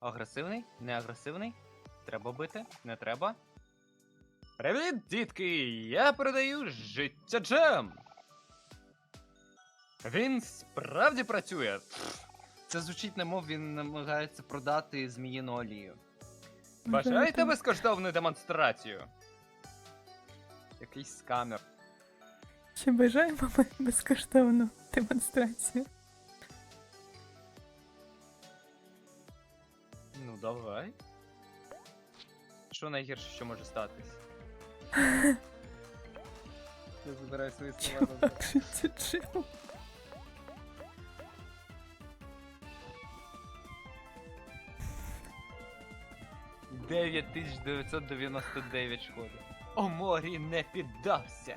Агресивний? Не агресивний? Треба бити? Не треба? Привіт, дітки! Я передаю життя джем! Він справді працює. Це звучить, немов він намагається продати зміїну олію. Бажаєте безкоштовну демонстрацію? Якийсь скамер. Чи бажаємо ми безкоштовну демонстрацію? Ну, давай. Що найгірше, що може статись? Я забираю свої слова назад. Чувак, життя Джем. Дев'ять тисяч 999 шкоди. О морі не піддався.